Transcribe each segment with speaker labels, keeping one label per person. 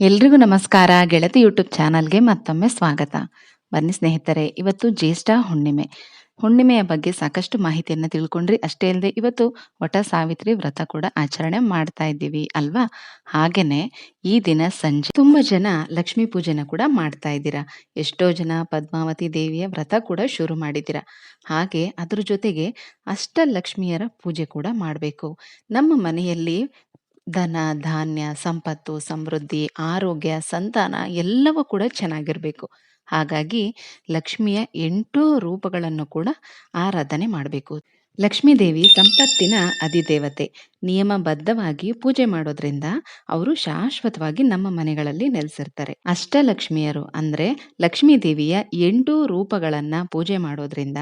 Speaker 1: ಎಲ್ರಿಗೂ ನಮಸ್ಕಾರ. ಗೆಳತಿ ಯೂಟ್ಯೂಬ್ ಚಾನಲ್ಗೆ ಮತ್ತೊಮ್ಮೆ ಸ್ವಾಗತ. ಬನ್ನಿ ಸ್ನೇಹಿತರೆ ಇವತ್ತು ಜ್ಯೇಷ್ಠ ಹುಣ್ಣಿಮೆ. ಹುಣ್ಣಿಮೆಯ ಬಗ್ಗೆ ಸಾಕಷ್ಟು ಮಾಹಿತಿಯನ್ನು ತಿಳ್ಕೊಂಡ್ರಿ. ಅಷ್ಟೇ ಅಲ್ಲದೆ ಇವತ್ತು ವಟ ಸಾವಿತ್ರಿ ವ್ರತ ಕೂಡ ಆಚರಣೆ ಮಾಡ್ತಾ ಇದ್ದೀವಿ ಅಲ್ವಾ? ಹಾಗೇನೆ ಈ ದಿನ ಸಂಜೆ ತುಂಬಾ ಜನ ಲಕ್ಷ್ಮೀ ಪೂಜೆನ ಕೂಡ ಮಾಡ್ತಾ ಇದ್ದೀರಾ. ಎಷ್ಟೋ ಜನ ಪದ್ಮಾವತಿ ದೇವಿಯ ವ್ರತ ಕೂಡ ಶುರು ಮಾಡಿದ್ದೀರಾ. ಹಾಗೆ ಅದ್ರ ಜೊತೆಗೆ ಅಷ್ಟ ಲಕ್ಷ್ಮಿಯರ ಪೂಜೆ ಕೂಡ ಮಾಡಬೇಕು. ನಮ್ಮ ಮನೆಯಲ್ಲಿ ಧನ, ಧಾನ್ಯ, ಸಂಪತ್ತು, ಸಮೃದ್ಧಿ, ಆರೋಗ್ಯ, ಸಂತಾನ ಎಲ್ಲವೂ ಕೂಡ ಚೆನ್ನಾಗಿರ್ಬೇಕು. ಹಾಗಾಗಿ ಲಕ್ಷ್ಮಿಯ ಎಂಟು ರೂಪಗಳನ್ನು ಕೂಡ ಆರಾಧನೆ ಮಾಡಬೇಕು. ಲಕ್ಷ್ಮೀ ದೇವಿ ಸಂಪತ್ತಿನ ಅಧಿದೇವತೆ. ನಿಯಮಬದ್ಧವಾಗಿ ಪೂಜೆ ಮಾಡೋದ್ರಿಂದ ಅವರು ಶಾಶ್ವತವಾಗಿ ನಮ್ಮ ಮನೆಗಳಲ್ಲಿ ನೆಲೆಸಿರ್ತಾರೆ. ಅಷ್ಟಲಕ್ಷ್ಮಿಯರು ಅಂದರೆ ಲಕ್ಷ್ಮೀ ದೇವಿಯ ಎಂಟು ರೂಪಗಳನ್ನು ಪೂಜೆ ಮಾಡೋದ್ರಿಂದ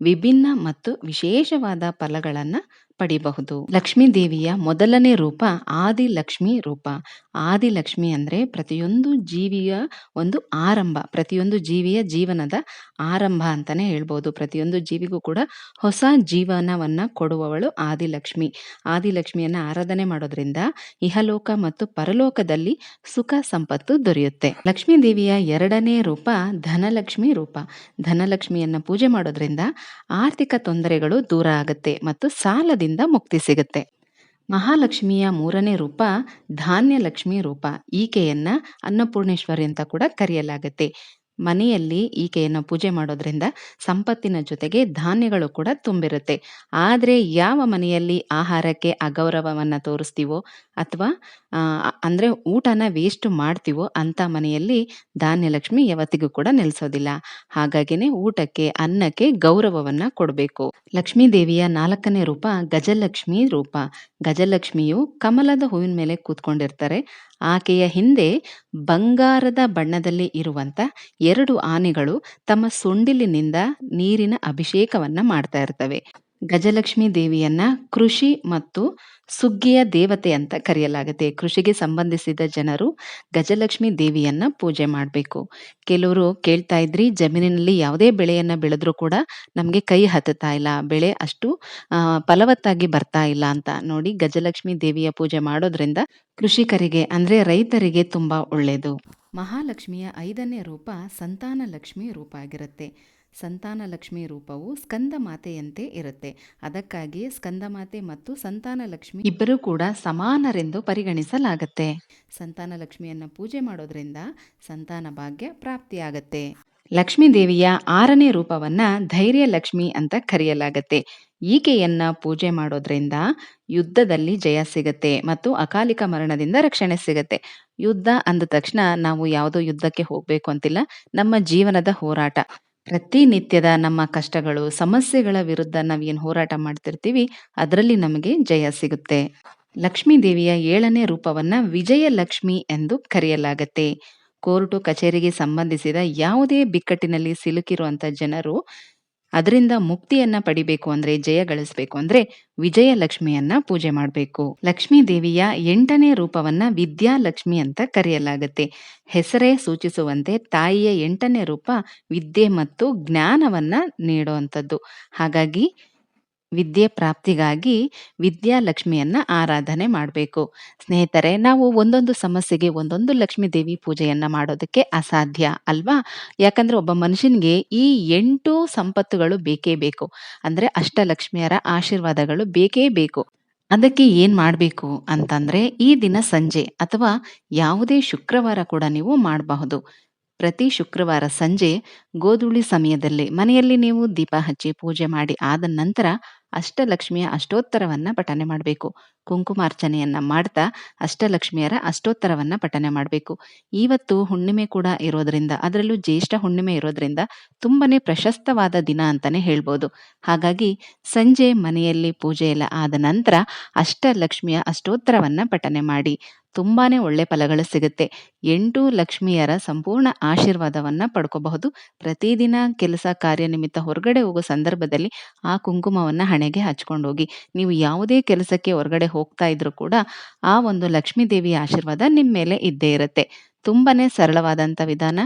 Speaker 1: ವಿಭಿನ್ನ ಮತ್ತು ವಿಶೇಷವಾದ ಫಲಗಳನ್ನ ಪಡಿಬಹುದು. ಲಕ್ಷ್ಮೀ ದೇವಿಯ ಮೊದಲನೇ ರೂಪ ಆದಿ ಲಕ್ಷ್ಮಿ ರೂಪ. ಆದಿ ಲಕ್ಷ್ಮಿ ಅಂದ್ರೆ ಪ್ರತಿಯೊಂದು ಜೀವಿಯ ಒಂದು ಆರಂಭ, ಪ್ರತಿಯೊಂದು ಜೀವಿಯ ಜೀವನದ ಆರಂಭ ಅಂತಾನೆ ಹೇಳ್ಬೋದು. ಪ್ರತಿಯೊಂದು ಜೀವಿಗೂ ಕೂಡ ಹೊಸ ಜೀವನವನ್ನ ಕೊಡುವವಳು ಆದಿಲಕ್ಷ್ಮಿ. ಆದಿಲಕ್ಷ್ಮಿಯನ್ನ ಆರಾಧನೆ ಮಾಡೋದ್ರಿಂದ ಇಹಲೋಕ ಮತ್ತು ಪರಲೋಕದಲ್ಲಿ ಸುಖ ಸಂಪತ್ತು ದೊರೆಯುತ್ತೆ. ಲಕ್ಷ್ಮೀ ದೇವಿಯ ಎರಡನೇ ರೂಪ ಧನಲಕ್ಷ್ಮಿ ರೂಪ. ಧನಲಕ್ಷ್ಮಿಯನ್ನ ಪೂಜೆ ಮಾಡೋದ್ರಿಂದ ಆರ್ಥಿಕ ತೊಂದರೆಗಳು ದೂರ ಆಗುತ್ತೆ ಮತ್ತು ಸಾಲದಿಂದ ಮುಕ್ತಿ ಸಿಗುತ್ತೆ. ಮಹಾಲಕ್ಷ್ಮಿಯ ಮೂರನೇ ರೂಪ ಧಾನ್ಯ ಲಕ್ಷ್ಮಿ ರೂಪ. ಈಕೆಯನ್ನ ಅನ್ನಪೂರ್ಣೇಶ್ವರಿ ಅಂತ ಕೂಡ ಕರೆಯಲಾಗುತ್ತೆ. ಮನೆಯಲ್ಲಿ ಈಕೆಯನ್ನು ಪೂಜೆ ಮಾಡೋದ್ರಿಂದ ಸಂಪತ್ತಿನ ಜೊತೆಗೆ ಧಾನ್ಯಗಳು ಕೂಡ ತುಂಬಿರುತ್ತೆ. ಆದರೆ ಯಾವ ಮನೆಯಲ್ಲಿ ಆಹಾರಕ್ಕೆ ಅಗೌರವವನ್ನು ತೋರಿಸ್ತೀವೋ ಅಥವಾ ಅಂದರೆ ಊಟನ ವೇಸ್ಟ್ ಮಾಡ್ತೀವೋ ಅಂಥ ಮನೆಯಲ್ಲಿ ಧಾನ್ಯಲಕ್ಷ್ಮಿ ಯಾವತ್ತಿಗೂ ಕೂಡ ನೆಲೆಸೋದಿಲ್ಲ. ಹಾಗಾಗಿನೇ ಊಟಕ್ಕೆ, ಅನ್ನಕ್ಕೆ ಗೌರವವನ್ನು ಕೊಡಬೇಕು. ಲಕ್ಷ್ಮೀ ದೇವಿಯ ನಾಲ್ಕನೇ ರೂಪ ಗಜಲಕ್ಷ್ಮಿ ರೂಪ. ಗಜಲಕ್ಷ್ಮಿಯು ಕಮಲದ ಹೂವಿನ ಮೇಲೆ ಕೂತ್ಕೊಂಡಿರ್ತಾರೆ. ಆಕೆಯ ಹಿಂದೆ ಬಂಗಾರದ ಬಣ್ಣದಲ್ಲಿ ಇರುವಂತ ಎರಡು ಆನೆಗಳು ತಮ್ಮ ಸೊಂಡಿಲಿನಿಂದ ನೀರಿನ ಅಭಿಷೇಕವನ್ನ ಮಾಡ್ತಾ ಇರ್ತವೆ. ಗಜಲಕ್ಷ್ಮಿ ದೇವಿಯನ್ನ ಕೃಷಿ ಮತ್ತು ಸುಗ್ಗಿಯ ದೇವತೆ ಅಂತ ಕರೆಯಲಾಗುತ್ತೆ. ಕೃಷಿಗೆ ಸಂಬಂಧಿಸಿದ ಜನರು ಗಜಲಕ್ಷ್ಮಿ ದೇವಿಯನ್ನ ಪೂಜೆ ಮಾಡಬೇಕು. ಕೆಲವರು ಕೇಳ್ತಾ ಇದ್ರಿ, ಜಮೀನಿನಲ್ಲಿ ಯಾವುದೇ ಬೆಳೆಯನ್ನ ಬೆಳೆದ್ರೂ ಕೂಡ ನಮಗೆ ಕೈ ಹತ್ತುತ್ತಾ ಇಲ್ಲ. ಬೆಳೆ ಅಷ್ಟು ಫಲವತ್ತಾಗಿ ಬರ್ತಾ ಇಲ್ಲ ಅಂತ ನೋಡಿ ಗಜಲಕ್ಷ್ಮಿ ದೇವಿಯ ಪೂಜೆ ಮಾಡೋದ್ರಿಂದ ಕೃಷಿಕರಿಗೆ ಅಂದ್ರೆ ರೈತರಿಗೆ ತುಂಬಾ ಒಳ್ಳೆಯದು ಮಹಾಲಕ್ಷ್ಮಿಯ ಐದನೇ ರೂಪ ಸಂತಾನ ಲಕ್ಷ್ಮಿ ರೂಪ ಆಗಿರುತ್ತೆ. ಸಂತಾನ ಲಕ್ಷ್ಮಿ ರೂಪವು ಸ್ಕಂದ ಮಾತೆಯಂತೆ ಇರುತ್ತೆ. ಅದಕ್ಕಾಗಿ ಸ್ಕಂದ ಮಾತೆ ಮತ್ತು ಸಂತಾನ ಲಕ್ಷ್ಮಿ ಇಬ್ಬರೂ ಕೂಡ ಸಮಾನರೆಂದು ಪರಿಗಣಿಸಲಾಗುತ್ತೆ. ಸಂತಾನ ಲಕ್ಷ್ಮಿಯನ್ನ ಪೂಜೆ ಮಾಡೋದ್ರಿಂದ ಸಂತಾನ ಭಾಗ್ಯ ಪ್ರಾಪ್ತಿಯಾಗತ್ತೆ. ಲಕ್ಷ್ಮೀ ದೇವಿಯ ಆರನೇ ರೂಪವನ್ನ ಧೈರ್ಯ ಲಕ್ಷ್ಮಿ ಅಂತ ಕರೆಯಲಾಗತ್ತೆ. ಈಕೆಯನ್ನ ಪೂಜೆ ಮಾಡೋದ್ರಿಂದ ಯುದ್ಧದಲ್ಲಿ ಜಯ ಸಿಗತ್ತೆ ಮತ್ತು ಅಕಾಲಿಕ ಮರಣದಿಂದ ರಕ್ಷಣೆ ಸಿಗತ್ತೆ. ಯುದ್ಧ ಅಂದ ತಕ್ಷಣ ನಾವು ಯಾವುದೋ ಯುದ್ಧಕ್ಕೆ ಹೋಗ್ಬೇಕು ಅಂತಿಲ್ಲ, ನಮ್ಮ ಜೀವನದ ಹೋರಾಟ. ಪ್ರತಿನಿತ್ಯದ ನಮ್ಮ ಕಷ್ಟಗಳು, ಸಮಸ್ಯೆಗಳ ವಿರುದ್ಧ ನಾವೇನು ಹೋರಾಟ ಮಾಡ್ತಿರ್ತೀವಿ, ಅದರಲ್ಲಿ ನಮಗೆ ಜಯ ಸಿಗುತ್ತೆ. ಲಕ್ಷ್ಮೀ ದೇವಿಯ ಏಳನೇ ರೂಪವನ್ನ ವಿಜಯ ಲಕ್ಷ್ಮಿ ಎಂದು ಕರೆಯಲಾಗತ್ತೆ. ಕೋರ್ಟು ಕಚೇರಿಗೆ ಸಂಬಂಧಿಸಿದ ಯಾವುದೇ ಬಿಕ್ಕಟ್ಟಿನಲ್ಲಿ ಸಿಲುಕಿರುವಂಥ ಜನರು ಅದರಿಂದ ಮುಕ್ತಿಯನ್ನ ಪಡಿಬೇಕು ಅಂದ್ರೆ ಜಯ ಗಳಿಸಬೇಕು ಅಂದ್ರೆ ವಿಜಯಲಕ್ಷ್ಮಿಯನ್ನ ಪೂಜೆ ಮಾಡಬೇಕು. ಲಕ್ಷ್ಮೀ ದೇವಿಯ ಎಂಟನೇ ರೂಪವನ್ನ ವಿದ್ಯಾಲಕ್ಷ್ಮಿ ಅಂತ ಕರೆಯಲಾಗುತ್ತೆ. ಹೆಸರೇ ಸೂಚಿಸುವಂತೆ ತಾಯಿಯ ಎಂಟನೇ ರೂಪ ವಿದ್ಯೆ ಮತ್ತು ಜ್ಞಾನವನ್ನ ನೀಡುವಂಥದ್ದು. ಹಾಗಾಗಿ ವಿದ್ಯೆ ಪ್ರಾಪ್ತಿಗಾಗಿ ವಿದ್ಯಾಲಕ್ಷ್ಮಿಯನ್ನ ಆರಾಧನೆ ಮಾಡಬೇಕು. ಸ್ನೇಹಿತರೆ, ನಾವು ಒಂದೊಂದು ಸಮಸ್ಯೆಗೆ ಒಂದೊಂದು ಲಕ್ಷ್ಮೀ ದೇವಿ ಪೂಜೆಯನ್ನ ಮಾಡೋದಕ್ಕೆ ಅಸಾಧ್ಯ ಅಲ್ವಾ? ಯಾಕಂದ್ರೆ ಒಬ್ಬ ಮನುಷ್ಯನಿಗೆ ಈ ಎಂಟು ಸಂಪತ್ತುಗಳು ಬೇಕೇ ಬೇಕು. ಅಂದ್ರೆ ಅಷ್ಟಲಕ್ಷ್ಮಿಯರ ಆಶೀರ್ವಾದಗಳು ಬೇಕೇ ಬೇಕು. ಅದಕ್ಕೆ ಏನ್ ಮಾಡಬೇಕು ಅಂತಂದ್ರೆ ಈ ದಿನ ಸಂಜೆ ಅಥವಾ ಯಾವುದೇ ಶುಕ್ರವಾರ ಕೂಡ ನೀವು ಮಾಡಬಹುದು. ಪ್ರತಿ ಶುಕ್ರವಾರ ಸಂಜೆ ಗೋಧುಳಿ ಸಮಯದಲ್ಲಿ ಮನೆಯಲ್ಲಿ ನೀವು ದೀಪ ಹಚ್ಚಿ ಪೂಜೆ ಮಾಡಿ ಆದ ನಂತರ ಅಷ್ಟಲಕ್ಷ್ಮಿಯ ಅಷ್ಟೋತ್ತರವನ್ನ ಪಠನೆ ಮಾಡಬೇಕು. ಕುಂಕುಮಾರ್ಚನೆಯನ್ನ ಮಾಡ್ತಾ ಅಷ್ಟಲಕ್ಷ್ಮಿಯರ ಅಷ್ಟೋತ್ತರವನ್ನ ಪಠನೆ ಮಾಡಬೇಕು. ಇವತ್ತು ಹುಣ್ಣಿಮೆ ಕೂಡ ಇರೋದ್ರಿಂದ, ಅದರಲ್ಲೂ ಜ್ಯೇಷ್ಠ ಹುಣ್ಣಿಮೆ ಇರೋದ್ರಿಂದ ತುಂಬಾನೇ ಪ್ರಶಸ್ತವಾದ ದಿನ ಅಂತಾನೆ ಹೇಳ್ಬೋದು. ಹಾಗಾಗಿ ಸಂಜೆ ಮನೆಯಲ್ಲಿ ಪೂಜೆ ಎಲ್ಲ ಆದ ನಂತರ ಅಷ್ಟಲಕ್ಷ್ಮಿಯ ಅಷ್ಟೋತ್ತರವನ್ನ ಪಠನೆ ಮಾಡಿ ತುಂಬಾನೇ ಒಳ್ಳೆ ಫಲಗಳು ಸಿಗುತ್ತೆ. ಎಂಟು ಲಕ್ಷ್ಮಿಯರ ಸಂಪೂರ್ಣ ಆಶೀರ್ವಾದವನ್ನ ಪಡ್ಕೋಬಹುದು. ಪ್ರತಿದಿನ ಕೆಲಸ ಕಾರ್ಯ ನಿಮಿತ್ತ ಹೊರಗಡೆ ಹೋಗೋ ಸಂದರ್ಭದಲ್ಲಿ ಆ ಕುಂಕುಮವನ್ನ ಹಣೆಗೆ ಹಚ್ಕೊಂಡು ಹೋಗಿ ನೀವು ಯಾವುದೇ ಕೆಲಸಕ್ಕೆ ಹೊರಗಡೆ ಹೋಗ್ತಾ ಇದ್ರು ಕೂಡ ಆ ಒಂದು ಲಕ್ಷ್ಮೀ ದೇವಿಯ ಆಶೀರ್ವಾದ ನಿಮ್ಮ ಮೇಲೆ ಇದ್ದೇ ಇರುತ್ತೆ ತುಂಬಾನೇ ಸರಳವಾದಂತ ವಿಧಾನ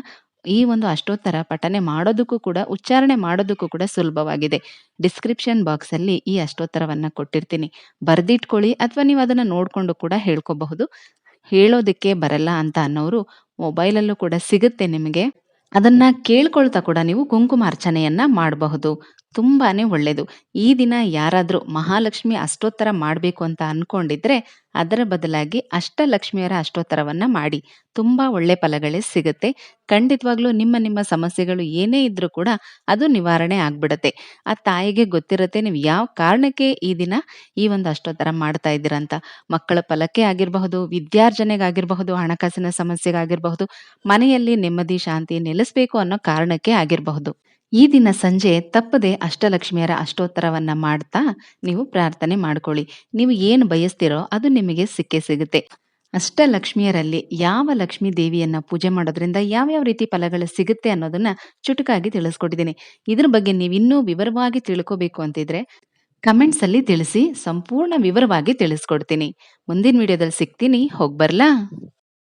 Speaker 1: ಈ ಒಂದು ಅಷ್ಟೋತ್ತರ ಪಠನೆ ಮಾಡೋದಕ್ಕೂ ಕೂಡ, ಉಚ್ಚಾರಣೆ ಮಾಡೋದಕ್ಕೂ ಕೂಡ ಸುಲಭವಾಗಿದೆ. ಡಿಸ್ಕ್ರಿಪ್ಷನ್ ಬಾಕ್ಸಲ್ಲಿ ಈ ಅಷ್ಟೋತ್ತರವನ್ನ ಕೊಟ್ಟಿರ್ತೀನಿ. ಬರ್ದಿಟ್ಕೊಳ್ಳಿ ಅಥವಾ ನೀವು ಅದನ್ನ ನೋಡ್ಕೊಂಡು ಕೂಡ ಹೇಳ್ಕೋಬಹುದು. ಹೇಳೋದಕ್ಕೆ ಬರಲ್ಲ ಅಂತ ಅನ್ನೋರು ಮೊಬೈಲಲ್ಲೂ ಕೂಡ ಸಿಗುತ್ತೆ ನಿಮಗೆ. ಅದನ್ನ ಕೇಳ್ಕೊಳ್ತಾ ಕೂಡ ನೀವು ಕುಂಕುಮಾರ್ಚನೆಯನ್ನ ಮಾಡಬಹುದು. ತುಂಬಾನೇ ಒಳ್ಳೆಯದು ಈ ದಿನ ಯಾರಾದರೂ ಮಹಾಲಕ್ಷ್ಮಿ ಅಷ್ಟೋತ್ತರ ಮಾಡಬೇಕು ಅಂತ ಅನ್ಕೊಂಡಿದ್ರೆ, ಅದರ ಬದಲಾಗಿ ಅಷ್ಟಲಕ್ಷ್ಮಿಯರ ಅಷ್ಟೋತ್ತರವನ್ನ ಮಾಡಿ. ತುಂಬಾ ಒಳ್ಳೆ ಫಲಗಳೇ ಸಿಗುತ್ತೆ. ಖಂಡಿತವಾಗ್ಲೂ ನಿಮ್ಮ ನಿಮ್ಮ ಸಮಸ್ಯೆಗಳು ಏನೇ ಇದ್ರೂ ಕೂಡ ಅದು ನಿವಾರಣೆ ಆಗ್ಬಿಡತ್ತೆ. ಆ ತಾಯಿಗೆ ಗೊತ್ತಿರುತ್ತೆ ನೀವು ಯಾವ ಕಾರಣಕ್ಕೆ ಈ ದಿನ ಈ ಒಂದು ಅಷ್ಟೋತ್ತರ ಮಾಡ್ತಾ ಇದ್ದೀರಂತ. ಮಕ್ಕಳ ಫಲಕ್ಕೆ ಆಗಿರಬಹುದು, ವಿದ್ಯಾರ್ಜನೆಗಾಗಿರಬಹುದು, ಹಣಕಾಸಿನ ಸಮಸ್ಯೆಗಾಗಿರಬಹುದು, ಮನೆಯಲ್ಲಿ ನೆಮ್ಮದಿ ಶಾಂತಿ ನೆಲೆಸಬೇಕು ಅನ್ನೋ ಕಾರಣಕ್ಕೆ ಆಗಿರಬಹುದು. ಈ ದಿನ ಸಂಜೆ ತಪ್ಪದೆ ಅಷ್ಟಲಕ್ಷ್ಮಿಯರ ಅಷ್ಟೋತ್ತರವನ್ನ ಮಾಡ್ತಾ ನೀವು ಪ್ರಾರ್ಥನೆ ಮಾಡ್ಕೊಳ್ಳಿ. ನೀವು ಏನು ಬಯಸ್ತೀರೋ ಅದು ನಿಮಗೆ ಸಿಕ್ಕೇ ಸಿಗುತ್ತೆ. ಅಷ್ಟಲಕ್ಷ್ಮಿಯರಲ್ಲಿ ಯಾವ ಲಕ್ಷ್ಮೀ ದೇವಿಯನ್ನ ಪೂಜೆ ಮಾಡೋದ್ರಿಂದ ಯಾವ್ಯಾವ ರೀತಿ ಫಲಗಳು ಸಿಗುತ್ತೆ ಅನ್ನೋದನ್ನ ಚುಟುಕಾಗಿ ತಿಳಿಸ್ಕೊಟ್ಟಿದ್ದೀನಿ. ಇದ್ರ ಬಗ್ಗೆ ನೀವಿನ್ನೂ ವಿವರವಾಗಿ ತಿಳ್ಕೋಬೇಕು ಅಂತಿದ್ರೆ ಕಮೆಂಟ್ಸ್ ಅಲ್ಲಿ ತಿಳಿಸಿ. ಸಂಪೂರ್ಣ ವಿವರವಾಗಿ ತಿಳಿಸ್ಕೊಡ್ತೀನಿ. ಮುಂದಿನ ವಿಡಿಯೋದಲ್ಲಿ ಸಿಗ್ತೀನಿ. ಹೋಗ್ಬರ್ಲಾ?